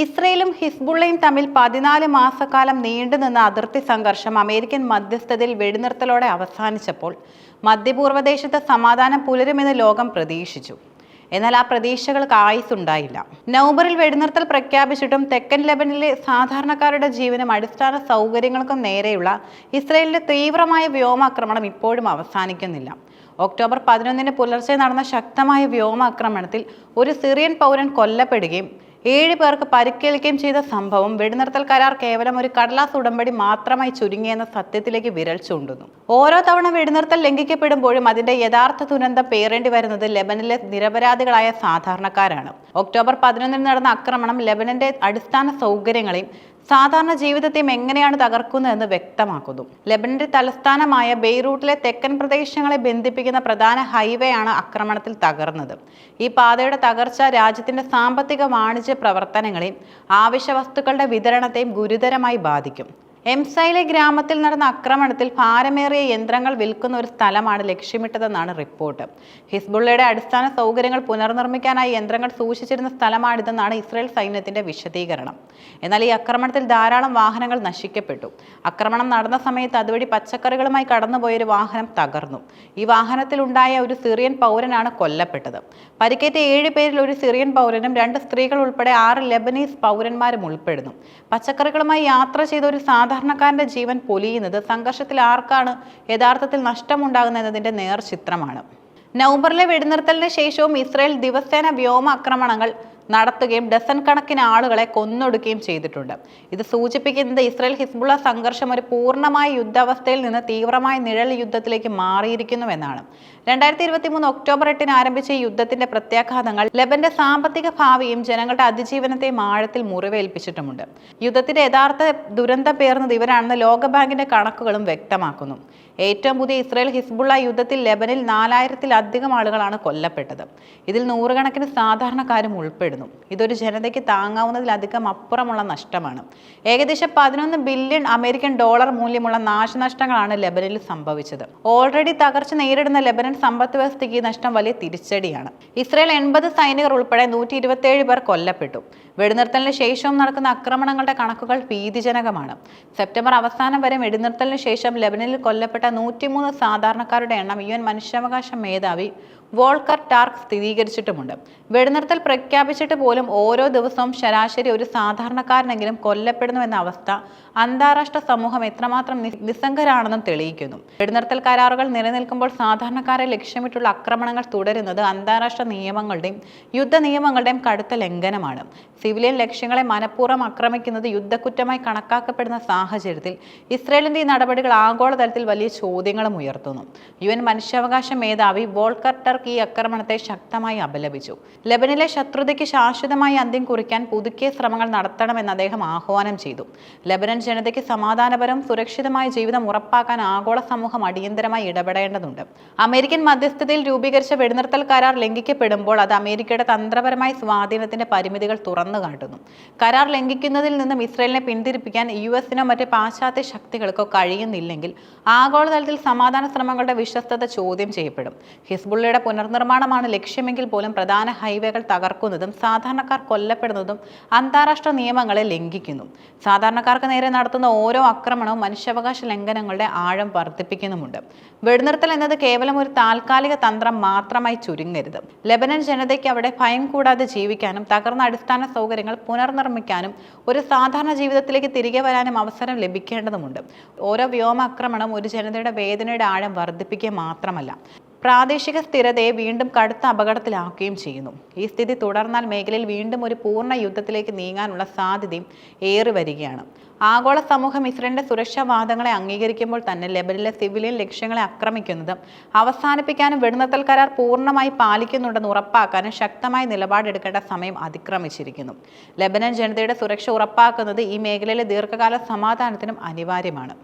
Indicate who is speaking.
Speaker 1: ഇസ്രയേലും ഹിസ്ബുള്ളയും തമ്മിൽ പതിനാല് മാസക്കാലം നീണ്ടുനിന്ന അതിർത്തി സംഘർഷം അമേരിക്കൻ മധ്യസ്ഥതയിൽ വെടിനിർത്തലോടെ അവസാനിച്ചപ്പോൾ മധ്യപൂർവദേശത്ത് സമാധാനം പുലരുമെന്ന് ലോകം പ്രതീക്ഷിച്ചു. എന്നാൽ ആ പ്രതീക്ഷകൾക്ക് ആയുസുണ്ടായില്ല. നവംബറിൽ വെടിനിർത്തൽ പ്രഖ്യാപിച്ചിട്ടും തെക്കൻ ലെബനിലെ സാധാരണക്കാരുടെ ജീവനും അടിസ്ഥാന സൗകര്യങ്ങൾക്കും നേരെയുള്ള ഇസ്രയേലിന്റെ തീവ്രമായ വ്യോമാക്രമണം ഇപ്പോഴും അവസാനിക്കുന്നില്ല. ഒക്ടോബർ പതിനൊന്നിന് പുലർച്ചെ നടന്ന ശക്തമായ വ്യോമാക്രമണത്തിൽ ഒരു സിറിയൻ പൗരൻ കൊല്ലപ്പെടുകയും ഏഴ് പേർക്ക് പരിക്കേൽക്കുകയും ചെയ്ത സംഭവം വെടിനിർത്തൽ കരാർ കേവലം ഒരു കടലാസ് ഉടമ്പടി മാത്രമായി ചുരുങ്ങിയെന്ന സത്യത്തിലേക്ക് വിരൽ ചൂണ്ടുന്നു. ഓരോ തവണ വെടിനിർത്തൽ ലംഘിക്കപ്പെടുമ്പോഴും അതിന്റെ യഥാർത്ഥ ദുരന്തം പേറേണ്ടി വരുന്നത് ലെബനിലെ നിരപരാധികളായ സാധാരണക്കാരാണ്. ഒക്ടോബർ പതിനൊന്നിന് നടന്ന ആക്രമണം ലെബനന്റെ അടിസ്ഥാന സൗകര്യങ്ങളെയും സാധാരണ ജീവിതത്തെയും എങ്ങനെയാണ് തകർക്കുന്നതെന്ന് വ്യക്തമാക്കുന്നു. ലെബനന്റെ തലസ്ഥാനമായ ബെയ്റൂട്ടിലെ തെക്കൻ പ്രദേശങ്ങളെ ബന്ധിപ്പിക്കുന്ന പ്രധാന ഹൈവേ ആണ് ആക്രമണത്തിൽ തകർന്നത്. ഈ പാതയുടെ തകർച്ച രാജ്യത്തിന്റെ സാമ്പത്തിക വാണിജ്യ പ്രവർത്തനങ്ങളെയും ആവശ്യ വസ്തുക്കളുടെ വിതരണത്തെയും ഗുരുതരമായി ബാധിക്കും. എംസൈലെ ഗ്രാമത്തിൽ നടന്ന ആക്രമണത്തിൽ ഭാരമേറിയ യന്ത്രങ്ങൾ വിൽക്കുന്ന ഒരു സ്ഥലമാണ് ലക്ഷ്യമിട്ടതെന്നാണ് റിപ്പോർട്ട്. ഹിസ്ബുള്ളയുടെ അടിസ്ഥാന സൗകര്യങ്ങൾ പുനർനിർമ്മിക്കാനായി യന്ത്രങ്ങൾ സൂക്ഷിച്ചിരുന്ന സ്ഥലമാണിതെന്നാണ് ഇസ്രായേൽ സൈന്യത്തിന്റെ വിശദീകരണം. എന്നാൽ ഈ ആക്രമണത്തിൽ ധാരാളം വാഹനങ്ങൾ നശിക്കപ്പെട്ടു. ആക്രമണം നടന്ന സമയത്ത് അതുവഴി പച്ചക്കറികളുമായി കടന്നുപോയൊരു വാഹനം തകർന്നു. ഈ വാഹനത്തിലുണ്ടായ ഒരു സിറിയൻ പൗരനാണ് കൊല്ലപ്പെട്ടത്. പരിക്കേറ്റ ഏഴ് പേരിൽ ഒരു സിറിയൻ പൗരനും രണ്ട് സ്ത്രീകൾ ഉൾപ്പെടെ ആറ് ലെബനീസ് പൗരന്മാരും ഉൾപ്പെടുന്നു. പച്ചക്കറികളുമായി യാത്ര ചെയ്ത ഒരു സാധാരണക്കാരന്റെ ജീവൻ പൊലിയുന്നത് സംഘർഷത്തിൽ ആർക്കാണ്? യഥാർത്ഥത്തിൽ നഷ്ടമുണ്ടാകുന്നത് നേർ നേർചിത്രമാണ്. നവംബറിലെ വെടിനിർത്തലിന് ശേഷവും ഇസ്രയേൽ ദിവസേന വ്യോമ ആക്രമണങ്ങൾ നടത്തുകയും ഡസൻ കണക്കിന് ആളുകളെ കൊന്നൊടുക്കുകയും ചെയ്തിട്ടുണ്ട്. ഇത് സൂചിപ്പിക്കുന്നത് ഇസ്രായേൽ ഹിസ്ബുള്ള സംഘർഷം ഒരു പൂർണമായ യുദ്ധാവസ്ഥയിൽ നിന്ന് തീവ്രമായ നിഴൽ യുദ്ധത്തിലേക്ക് മാറിയിരിക്കുന്നുവെന്നാണ്. രണ്ടായിരത്തി ഇരുപത്തി മൂന്ന് ഒക്ടോബർ എട്ടിന് ആരംഭിച്ച ഈ യുദ്ധത്തിന്റെ പ്രത്യാഘാതങ്ങൾ ലെബന്റെ സാമ്പത്തിക ഭാവിയും ജനങ്ങളുടെ അതിജീവനത്തെയും ആഴത്തിൽ മുറിവേൽപ്പിച്ചിട്ടുമുണ്ട്. യുദ്ധത്തിന്റെ യഥാർത്ഥ ദുരന്തം പേർന്നത് ഇവരാണെന്ന് ലോകബാങ്കിന്റെ കണക്കുകളും വ്യക്തമാക്കുന്നു. ഏറ്റവും പുതിയ ഇസ്രയേൽ ഹിസ്ബുള്ള യുദ്ധത്തിൽ ലെബനിൽ നാലായിരത്തിലധികം ആളുകളാണ് കൊല്ലപ്പെട്ടത്. ഇതിൽ നൂറുകണക്കിന് സാധാരണക്കാരും ഉൾപ്പെടുന്നു. ഇതൊരു ജനതയ്ക്ക് താങ്ങാവുന്നതിലധികം അപ്പുറമുള്ള നഷ്ടമാണ്. ഏകദേശം പതിനൊന്ന് ബില്യൺ അമേരിക്കൻ ഡോളർ മൂല്യമുള്ള നാശനഷ്ടങ്ങളാണ് ലെബനിൽ സംഭവിച്ചത്. ഓൾറെഡി തകർച്ച നേരിടുന്ന ലെബനൻ സമ്പദ് വ്യവസ്ഥയ്ക്ക് ഈ നഷ്ടം വലിയ തിരിച്ചടിയാണ്. ഇസ്രയേൽ എൺപത് സൈനികർ ഉൾപ്പെടെ നൂറ്റി ഇരുപത്തിയേഴ് പേർ കൊല്ലപ്പെട്ടു. വെടിനിർത്തലിന് ശേഷവും നടക്കുന്ന ആക്രമണങ്ങളുടെ കണക്കുകൾ ഭീതിജനകമാണ്. സെപ്റ്റംബർ അവസാനം വരെ വെടിനിർത്തലിന് ശേഷം ലെബനിൽ കൊല്ലപ്പെട്ട നൂറ്റിമൂന്ന് സാധാരണക്കാരുടെ എണ്ണം യു എൻ മനുഷ്യാവകാശ മേധാവി വോൾക്കർ ടാർക്ക് സ്ഥിരീകരിച്ചിട്ടുമുണ്ട്. വെടിനിർത്തൽ പ്രഖ്യാപിച്ചിട്ട് പോലും ഓരോ ദിവസവും ശരാശരി ഒരു സാധാരണക്കാരനെങ്കിലും കൊല്ലപ്പെടുന്നുവെന്ന അവസ്ഥ അന്താരാഷ്ട്ര സമൂഹം എത്രമാത്രം നിസ്സംഗരാണെന്നും തെളിയിക്കുന്നു. വെടിനിർത്തൽ കരാറുകൾ നിലനിൽക്കുമ്പോൾ സാധാരണക്കാരെ ലക്ഷ്യമിട്ടുള്ള ആക്രമണങ്ങൾ തുടരുന്നത് അന്താരാഷ്ട്ര നിയമങ്ങളുടെയും യുദ്ധ നിയമങ്ങളുടെയും കടുത്ത ലംഘനമാണ്. സിവിലിയൻ ലക്ഷ്യങ്ങളെ മനഃപൂർവം ആക്രമിക്കുന്നത് യുദ്ധക്കുറ്റമായി കണക്കാക്കപ്പെടുന്ന സാഹചര്യത്തിൽ ഇസ്രയേലിന്റെ ഈ നടപടികൾ ആഗോളതലത്തിൽ വലിയ ചോദ്യങ്ങളും ഉയർത്തുന്നു. യു എൻ മനുഷ്യാവകാശ മേധാവി വോൾക്കർ ടർക്ക് ഈ ആക്രമണത്തെ ശക്തമായി അപലപിച്ചു. ലബനിലെ ശത്രുതയ്ക്ക് ശാശ്വതമായി അന്ത്യം കുറിക്കാൻ പുതുക്കിയ ശ്രമങ്ങൾ നടത്തണമെന്ന് അദ്ദേഹം ആഹ്വാനം ചെയ്തു. ലബനൻ ജനതയ്ക്ക് സമാധാനപരവും സുരക്ഷിതമായ ജീവിതം ഉറപ്പാക്കാൻ ആഗോള സമൂഹം അടിയന്തരമായി ഇടപെടേണ്ടതുണ്ട്. അമേരിക്കൻ മധ്യസ്ഥതയിൽ രൂപീകരിച്ച വെടിനിർത്തൽ കരാർ ലംഘിക്കപ്പെടുമ്പോൾ അത് അമേരിക്കയുടെ തന്ത്രപരമായ സ്വാധീനത്തിന്റെ പരിമിതികൾ തുറന്നു കാട്ടുന്നു. കരാർ ലംഘിക്കുന്നതിൽ നിന്നും ഇസ്രയേലിനെ പിന്തിരിപ്പിക്കാൻ യു എസിനോ മറ്റ് പാശ്ചാത്യ ശക്തികൾക്കോ കഴിയുന്നില്ലെങ്കിൽ ആഗോളതലത്തിൽ സമാധാന ശ്രമങ്ങളുടെ വിശ്വസ്തത ചോദ്യം ചെയ്യപ്പെടും. ഹിസ്ബുള്ളയുടെ പുനർനിർമ്മാണമാണ് ലക്ഷ്യമെങ്കിൽ പോലും പ്രധാന ഹൈവേകൾ തകർക്കുന്നതും സാധാരണക്കാർ കൊല്ലപ്പെടുന്നതും അന്താരാഷ്ട്ര നിയമങ്ങളെ ലംഘിക്കുന്നു. സാധാരണക്കാർക്ക് നേരെ നടത്തുന്ന ഓരോ ആക്രമണവും മനുഷ്യാവകാശ ലംഘനങ്ങളുടെ ആഴം വർദ്ധിപ്പിക്കുന്നുമുണ്ട്. വെടിനിർത്തൽ എന്നത് കേവലം ഒരു താൽക്കാലിക തന്ത്രം മാത്രമായി ചുരുങ്ങരുത്. ലെബനൻ ജനതയ്ക്ക് അവിടെ ഭയം കൂടാതെ ജീവിക്കാനും തകർന്ന അടിസ്ഥാന സൗകര്യങ്ങൾ പുനർനിർമ്മിക്കാനും ഒരു സാധാരണ ജീവിതത്തിലേക്ക് തിരികെ വരാനും അവസരം ലഭിക്കേണ്ടതുണ്ട് ഓരോ വ്യോമാക്രമണം ഒരു ജനതയുടെ വേദനയുടെ ആഴം വർദ്ധിപ്പിക്കുക മാത്രമല്ല. പ്രാദേശിക സ്ഥിരതയെ വീണ്ടും കടുത്ത അപകടത്തിലാക്കുകയും ചെയ്യുന്നു. ഈ സ്ഥിതി തുടർന്നാൽ മേഖലയിൽ വീണ്ടും ഒരു പൂർണ യുദ്ധത്തിലേക്ക് നീങ്ങാനുള്ള സാധ്യതയും ഏറി വരികയാണ്. ആഗോള സമൂഹം ഇസ്രയേലിന്റെ സുരക്ഷാ വാദങ്ങളെ അംഗീകരിക്കുമ്പോൾ തന്നെ ലെബനിലെ സിവിലിയൻ ലക്ഷ്യങ്ങളെ ആക്രമിക്കുന്നതും അവസാനിപ്പിക്കാനും വെടിനിർത്തൽ കരാർ പൂർണമായി പാലിക്കുന്നുണ്ടെന്ന് ഉറപ്പാക്കാനും ശക്തമായ നിലപാടെടുക്കേണ്ട സമയം അതിക്രമിച്ചിരിക്കുന്നു. ലെബനൻ ജനതയുടെ സുരക്ഷ ഉറപ്പാക്കുന്നത് ഈ മേഖലയിലെ ദീർഘകാല സമാധാനത്തിനും അനിവാര്യമാണ്.